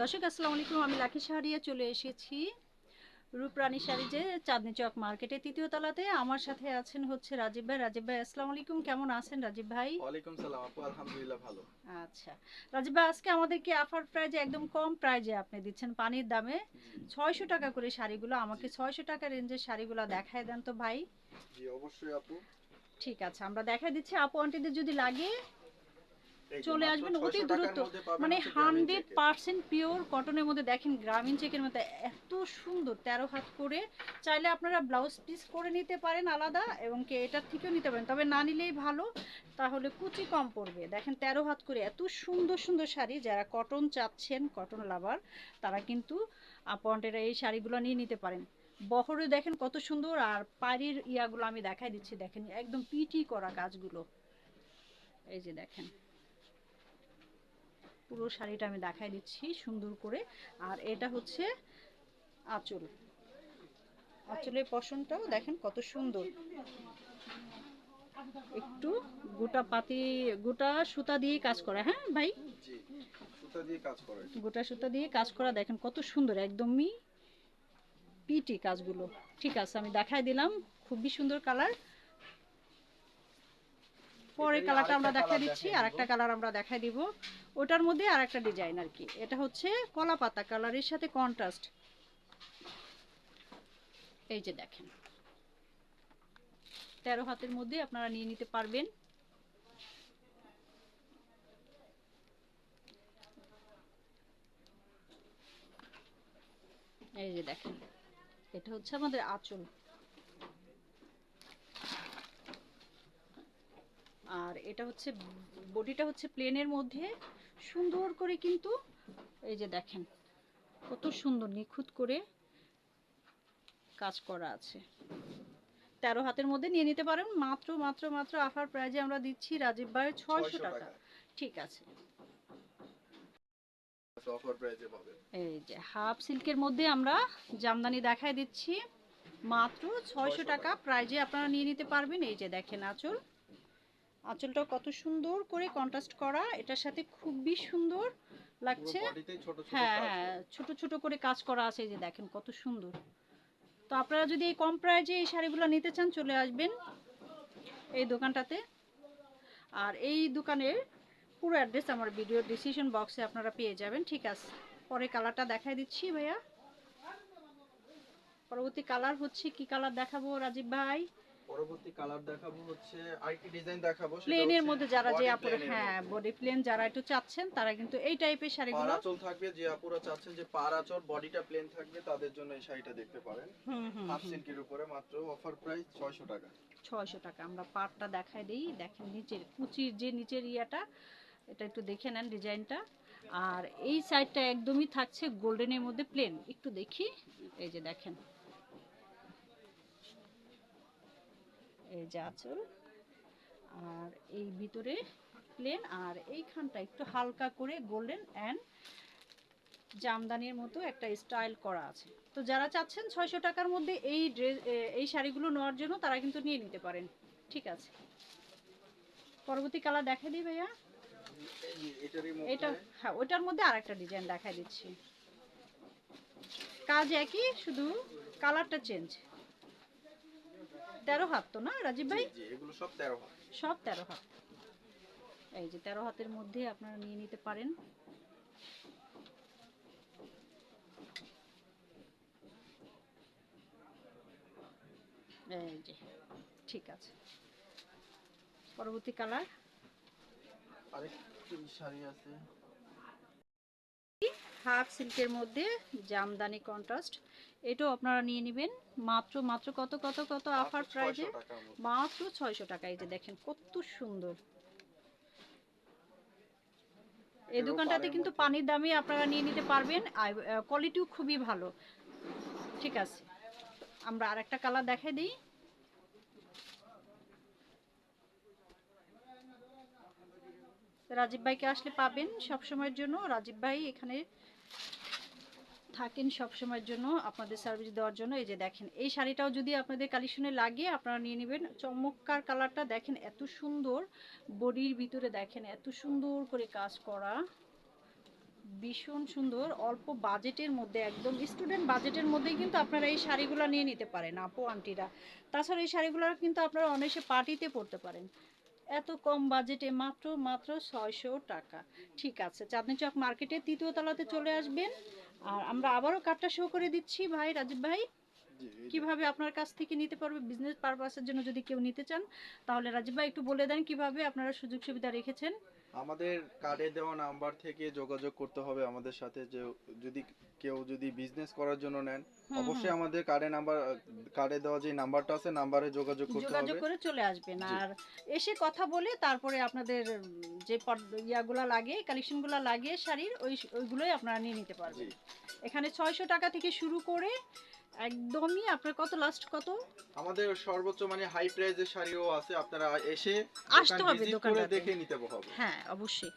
দর্শক আসসালামু আলাইকুম। আমি লাখি শাহরিয়া চলে এসেছি রূপরানী শাড়ি যে চাঁদনি চক মার্কেটে তৃতীয় তলাতে। আমার সাথে আছেন হচ্ছে রাজীব ভাই। রাজীব ভাই আসসালামু আলাইকুম। কেমন আছেন রাজীব ভাই? ওয়ালাইকুম সালাম আপু। আলহামদুলিল্লাহ ভালো। আচ্ছা। রাজীব ভাই আজকে আমাদেরকে অফার প্রাইজে একদম কম প্রাইজে আপনি দিচ্ছেন পানির দামে। ছয়শো টাকা করে শাড়িগুলো। আমাকে ছয়শো টাকা রেঞ্জের শাড়িগুলো দেখায় দেন তো ভাই। জি অবশ্যই আপু। ঠিক আছে আমরা দেখাই দিচ্ছি। আপু আন্টিদের যদি লাগে চলে আসবেন অতি দ্রুত। মানে হান্ড্রেড। পার্সেন্ট পিওর কটনের মধ্যে দেখেন গ্রামীণ চেকের মধ্যে এত সুন্দর তেরো হাত করে। চাইলে আপনারা ব্লাউজ পিস করে নিতে পারেন আলাদা এবং কি এটার থেকেও নিতে পারেন। তবে না নিলেই ভালো তাহলে কুচি কম পড়বে। দেখেন তেরো হাত করে এত সুন্দর সুন্দর শাড়ি যারা কটন চাচ্ছেন কটন লাভার তারা কিন্তু আপন্টেরা এই শাড়িগুলো নিয়ে নিতে পারেন। বহরে দেখেন কত সুন্দর আর পাড়ির ইয়াগুলো আমি দেখাই দিচ্ছি। দেখেন একদম পিটি করা কাজগুলো। এই যে দেখেন। পুরো শাড়িটা আমি দেখাই দিচ্ছি সুন্দর করে। আর এটা হচ্ছে আঁচল। আঁচলের পশনটাও দেখেন কত সুন্দর। একটু গোটা পাতি গোটা সুতা দিয়ে কাজ করা হ্যাঁ ভাই? সুতা দিয়ে কাজ করে গোটা সুতা দিয়ে কাজ করা দেখেন কত সুন্দর একদমই পিটি কাজগুলো। ঠিক আছে আমি দেখাই দিলাম খুবই সুন্দর কালার। পরে কালারটা আমরা colour দিচ্ছি আর একটা কালার আমরা দেখাই দিব। ওটার মধ্যে আর একটা ডিজাইন আর কি। এটা হচ্ছে কলা পাতা কালারের সাথে কন্ট্রাস্ট এই যে দেখেন। তেরো হাতের মধ্যে আপনারা নিয়ে নিতে পারবেন। এই যে দেখেন এটা হচ্ছে আমাদের আঁচল। আর এটা হচ্ছে বডিটা হচ্ছে প্লেনের মধ্যে। সুন্দর করে কিন্তু এই যে দেখেন কত সুন্দর নিখুঁত করে কাজ করা আছে। তেরো হাতের মধ্যে নিয়ে নিতে পারেন। মাত্র মাত্র মাত্র আফার প্রাইজে আমরা দিচ্ছি রাজীব ভাইয়ের ছয়শো টাকা। ঠিক আছে। পাবেন। এই যে হাফ সিল্কের মধ্যে আমরা জামদানি দেখাই দিচ্ছি। মাত্র ছয়শো টাকা প্রাইজে আপনারা নিয়ে নিতে পারবেন। এই যে দেখেন আঁচল। আঁচলটা কত সুন্দর করে কন্ট্রাস্ট করা। এটার সাথে খুবই সুন্দর লাগছে। হ্যাঁ হ্যাঁ ছোট ছোট করে কাজ করা আছে এই যে দেখেন কত সুন্দর। তো আপনারা যদি এই কম প্রাইজে এই শাড়িগুলো নিতে চান চলে আসবেন এই দোকানটাতে। আর এই দোকানের পুরো অ্যাড্রেস আমার ভিডিও ডিসিশন বক্সে আপনারা পেয়ে যাবেন। ঠিক আছে পরে কালারটা দেখাই দিচ্ছি ভাইয়া। পরবর্তী কালার হচ্ছে কি কালার দেখাবো রাজীব ভাই? কালার দেখাবো হচ্ছে আরেকটি ডিজাইন দেখাবো প্লেনের মধ্যে যারা যে আপুর হ্যাঁ বডি প্লেন যারা একটু চাচ্ছেন তারা কিন্তু এই টাইপের শাড়িগুলো পারাচল থাকবে যে আপুরা চাচ্ছেন যে পারাচল বডিটা প্লেন থাকবে তাদের জন্য এই শাড়িটা দেখতে পারেন। হাফ সিল্কের উপরে মাত্র অফার প্রাইস 600 টাকা। ছয়শো টাকা। আমরা পাটটা দেখাই দিই দেখেন নিচের কুচির যে নিচের ইয়াটা এটা একটু দেখে নেন ডিজাইনটা। আর এই সাইডটা একদমই থাকছে গোল্ডেনের মধ্যে প্লেন একটু দেখি এই যে দেখেন। এই যে আঁচল আর এই ভিতরে প্লেন আর এইখানটা একটু হালকা করে গোল্ডেন অ্যান্ড জামদানির মতো একটা স্টাইল করা আছে। তো যারা চাচ্ছেন ছয়শো টাকার মধ্যে এই ড্রেস এই শাড়িগুলো নেওয়ার জন্য তারা কিন্তু নিয়ে নিতে পারেন। ঠিক আছে। পরবর্তী কালার দেখা দিই ভাইয়া। এটা হ্যাঁ ওটার মধ্যে আর একটা ডিজাইন দেখা দিচ্ছি। কাজ একই, শুধু কালারটা চেঞ্জ তেরো হাত তো না রাজীব ভাই? এগুলো সব 13 হাত। সব তেরো হাত। এই যে তেরো হাতের মধ্যে আপনারা নিয়ে নিতে পারেন। এই যে ঠিক আছে। পরবর্তী কালার? আরেকটি শাড়ি আছে। হাফ সিল্কের মধ্যে জামদানি কন্ট্রাস্ট। এটাও আপনারা নিয়ে নেবেন। মাত্র মাত্র কত কত কত অফার প্রাইজে? 600 টাকার মধ্যে। মাত্র ছয়শো টাকা। এই যে দেখেন কত সুন্দর। এই দোকানটাতে কিন্তু পানির দামে আপনারা নিয়ে নিতে পারবেন। আর কোয়ালিটিও খুবই ভালো। ঠিক আছে। আমরা আরেকটা কালার দেখাই দিই। রাজীব ভাইকে আসলে পাবেন সব সময়ের জন্য। রাজীব ভাই এখানে থাকেন সব সময়ের জন্য, আপনাদের সার্ভিস দেওয়ার জন্য। এই যে দেখেন, এই শাড়িটাও যদি আপনাদের কালেকশনে লাগে, আপনারা নিয়ে নেবেন। চমৎকার কালারটা দেখেন, এত সুন্দর বডির ভিতরে দেখেন, এত সুন্দর করে কাজ করা। ভীষণ সুন্দর, অল্প বাজেটের মধ্যে, একদম স্টুডেন্ট বাজেটের মধ্যেই কিন্তু আপনারা এই শাড়িগুলো নিয়ে নিতে পারেন, আপু, আন্টিরা। তাছাড়া এই শাড়িগুলো কিন্তু আপনারা অনেকে পার্টিতে পরতে পারেন। এত কম বাজেটে মাত্র মাত্র ছয়শো টাকা। ঠিক আছে, চাঁদনি চক মার্কেটে তৃতীয় তলাতে চলে আসবেন। আর আমরা আবারও কার্ডটা শো করে দিচ্ছি। ভাই, রাজীব ভাই। কীভাবে আপনার কাছ থেকে নিতে পারবে বিজনেস পারপাসের জন্য যদি কেউ নিতে চান তাহলে রাজীব ভাই একটু বলে দেন কীভাবে আপনারা সুযোগ সুবিধা রেখেছেন। আমাদের কার্ডে দেওয়া নাম্বার থেকে যোগাযোগ করতে হবে আমাদের সাথে যে যদি কেউ যদি বিজনেস করার জন্য নেন অবশ্যই। আমাদের কার্ডে নাম্বার কার্ডে দেওয়া যে নাম্বারটা আছে নাম্বারে যোগাযোগ করতে হবে। যোগাযোগ করে চলে আসবেন। আর এসে কথা বলে তারপরে আপনাদের যে ইয়াগুলা লাগে কালেকশনগুলো লাগে শাড়ির ওই ওইগুলোই আপনারা নিয়ে নিতে পারবেন। এখানে ছয়শো টাকা থেকে শুরু করে একদমই আপনার কত লাস্ট কত? আমাদের সর্বোচ্চ মানে হাই প্রাইজের শাড়িও আছে আপনারা এসে আসতে হবে দোকানে দেখে নিতে হবে। হ্যাঁ অবশ্যই।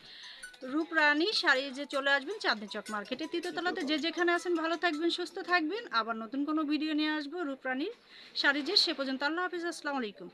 রূপরানী শাড়ি যে চলে আসবেন চাঁদনি চক মার্কেটে তৃতীয়তলাতে যে যেখানে আছেন ভালো থাকবেন সুস্থ থাকবেন। আবার নতুন কোনো ভিডিও নিয়ে আসব। রূপরানীর শাড়ি যে সে পর্যন্ত। আল্লাহ হাফিজ আসসালামু আলাইকুম।